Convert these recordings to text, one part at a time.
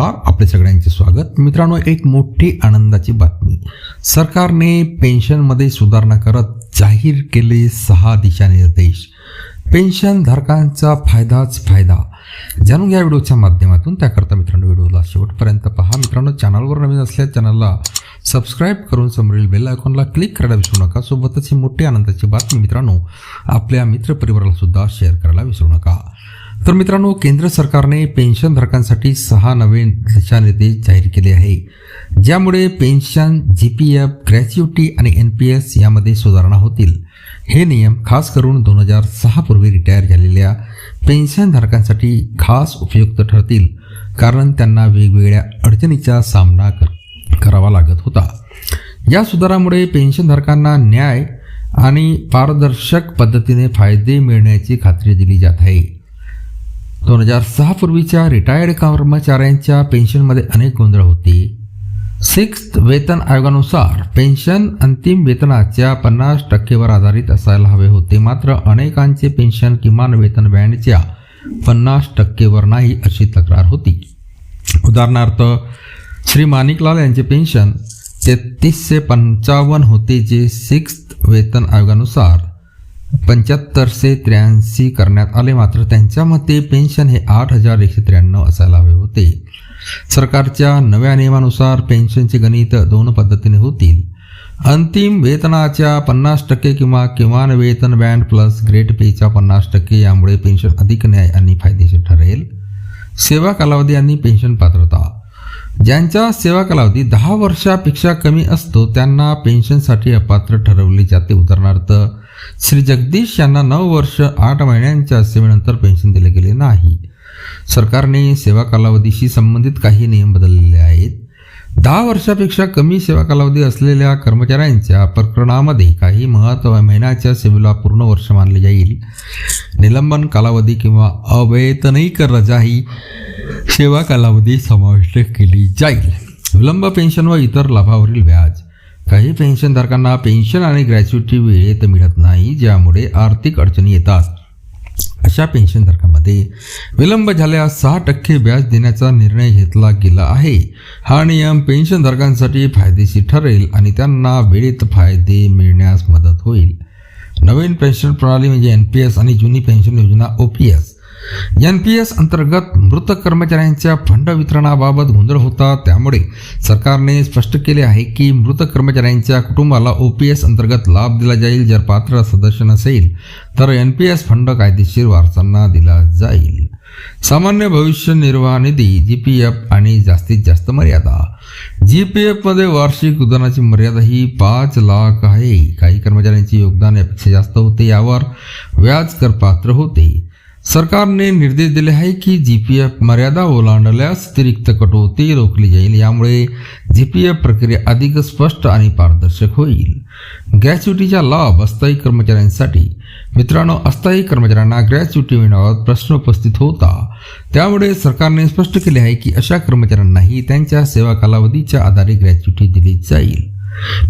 नमस्कार आपले सगळ्यांचे स्वागत. मित्रांनो एक मोठी आनंदाची बातमी. सरकारने पेन्शनमध्ये सुधारणा करत जाहीर केले सहा दिशानिर्देश. पेन्शनधारकांचा फायदाच फायदा. जाणून घ्या व्हिडिओच्या माध्यमातून. त्याकरता मित्रांनो व्हिडिओला शेवटपर्यंत पहा. मित्रांनो चॅनलवर नवीन असल्यास चॅनलला सबस्क्राईब करून समोरील बेल आयकॉनला क्लिक करायला विसरू नका. सोबतच ही मोठी आनंदाची बातमी मित्रांनो आपल्या मित्रपरिवाराला सुद्धा शेअर करायला विसरू नका. तर मित्रांनो केंद्र सरकारने पेन्शनधारकांसाठी सहा नवीन दिशानिर्देश जाहीर केले आहे. ज्यामुळे pension G P F gratuity आणि एन पी एस यामध्ये सुधारणा होतील. हे नियम खास करून दोन हजार सहापूर्वी रिटायर झालेल्या पेन्शनधारकांसाठी खास उपयुक्त ठरतील. कारण त्यांना वेगवेगळ्या अडचणीचा सामना कर करावा लागत होता. या सुधारामुळे पेन्शनधारकांना न्याय आणि पारदर्शक पद्धतीने फायदे मिळण्याची खात्री दिली जात आहे. दोन हजार सहा पूर्वीच्या रिटायर्ड कर्मचाऱ्यांच्या पेन्शनमध्ये अनेक गोंधळ होते. सिक्स वेतन आयोगानुसार पेन्शन अंतिम वेतनाच्या पन्नास टक्केवर आधारित असायला हवे होते. मात्र अनेकांचे पेन्शन किमान वेतन बँडच्या पन्नास टक्केवर नाही अशी तक्रार होती. उदाहरणार्थ श्री माणिकलाल यांचे पेन्शन तेहतीसशे पंचावन्न होते जे सिक्स वेतन आयोगानुसार पंच्याहत्तरशे त्र्याऐंशी करण्यात आले. मात्र त्यांच्या मते पेन्शन हे आठ हजार एकशे त्र्याण्णव असायला हवे होते. सरकारच्या नव्या नियमानुसार पेन्शनचे गणित दोन पद्धतीने होतील. अंतिम वेतनाच्या पन्नास टक्के किंवा किमान वेतन बँड प्लस ग्रेट पेच्या पन्नास टक्के यामुळे पेन्शन अधिक न्याय आणि फायदेशीर ठरेल. सेवा कालावधी आणि पेन्शन पात्रता. ज्यांचा सेवा कालावधी दहा वर्षापेक्षा कमी असतो त्यांना पेन्शनसाठी अपात्र ठरवले जाते. उदाहरणार्थ श्री जगदीश यांना नऊ वर्ष आठ महिन्यांच्या सेवेनंतर पेन्शन दिले गेले नाही. सरकारने सेवा कालावधीशी संबंधित काही नियम बदललेले आहेत. दहा वर्षापेक्षा कमी सेवा कालावधी असलेल्या कर्मचाऱ्यांच्या प्रकरणामध्ये काही महत्त्व महिन्याच्या सेवेला पूर्ण वर्ष मानले जाईल. निलंबन कालावधी किंवा अवैतनिक रजा ही सेवा कालावधी समाविष्ट केली जाईल. विलंब पेन्शन व इतर लाभावरील व्याज काही पेन्शनधारकांना पेन्शन आणि ग्रॅच्युटी वेळेत मिळत नाही ज्यामुळे आर्थिक अडचणी येतात. अशा पेन्शनधारकांमध्ये विलंब झाल्यास सहा टक्के व्याज देण्याचा निर्णय घेतला गेला आहे. हा नियम पेन्शनधारकांसाठी फायदेशीर ठरेल आणि त्यांना वेळेत फायदे मिळण्यास मदत होईल. नवीन पेन्शन प्रणाली म्हणजे एन पी एस आणि जुनी पेन्शन योजना O P S. N P S अंतर्गत मृत कर्मचाऱ्यांच्या फंड वितरणाबाबत गोंधळ होता. त्यामुळे सरकारने स्पष्ट केले आहे की मृत कर्मचाऱ्यांच्या कुटुंबाला ओ पी एस अंतर्गत लाभ दिला जाईल. जर पात्र सदस्य नसेल तर एन पी एस फंड कायदेशीर वारसांना दिला जाईल. सामान्य भविष्य निर्वाह निधी जी पी एफ आणि जास्तीत जास्त मर्यादा. जी पी एफमध्ये वार्षिक उदानाची मर्यादा ही पाच लाख आहे. काही कर्मचाऱ्यांचे योगदान यापेक्षा जास्त होते. यावर व्याज करपात्र होते. सरकारने निर्देश दिले आहे की जी पी एफ मर्यादा ओलांडल्यास अतिरिक्त कटोती रोखली जाईल. यामुळे जी पी एफ प्रक्रिया अधिक स्पष्ट आणि पारदर्शक होईल. ग्रॅच्युटीचा लाभ अस्थायी कर्मचाऱ्यांसाठी. मित्रांनो अस्थायी कर्मचाऱ्यांना ग्रॅच्युटी मिळण्याबाबत प्रश्न उपस्थित होता. त्यामुळे सरकारने स्पष्ट केले आहे की अशा कर्मचाऱ्यांनाही त्यांच्या सेवा कालावधीच्या आधारे ग्रॅच्युटी दिली जाईल.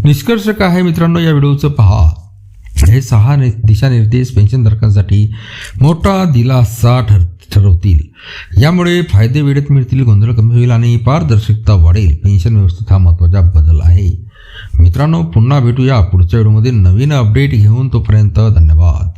निष्कर्ष काय आहे मित्रांनो या व्हिडिओचं पहा. हे सहा नि दिशानिर्देश पेन्शनधारकांसाठी मोठा दिलासा ठर ठरवतील. यामुळे फायदे वेळेत मिळतील गोंधळ कमी होईल आणि पारदर्शकता वाढेल. पेन्शन व्यवस्थेत हा महत्त्वाचा बदल आहे. मित्रांनो पुन्हा भेटूया पुढच्या व्हिडिओमध्ये. नवीन अपडेट घेऊन तोपर्यंत धन्यवाद.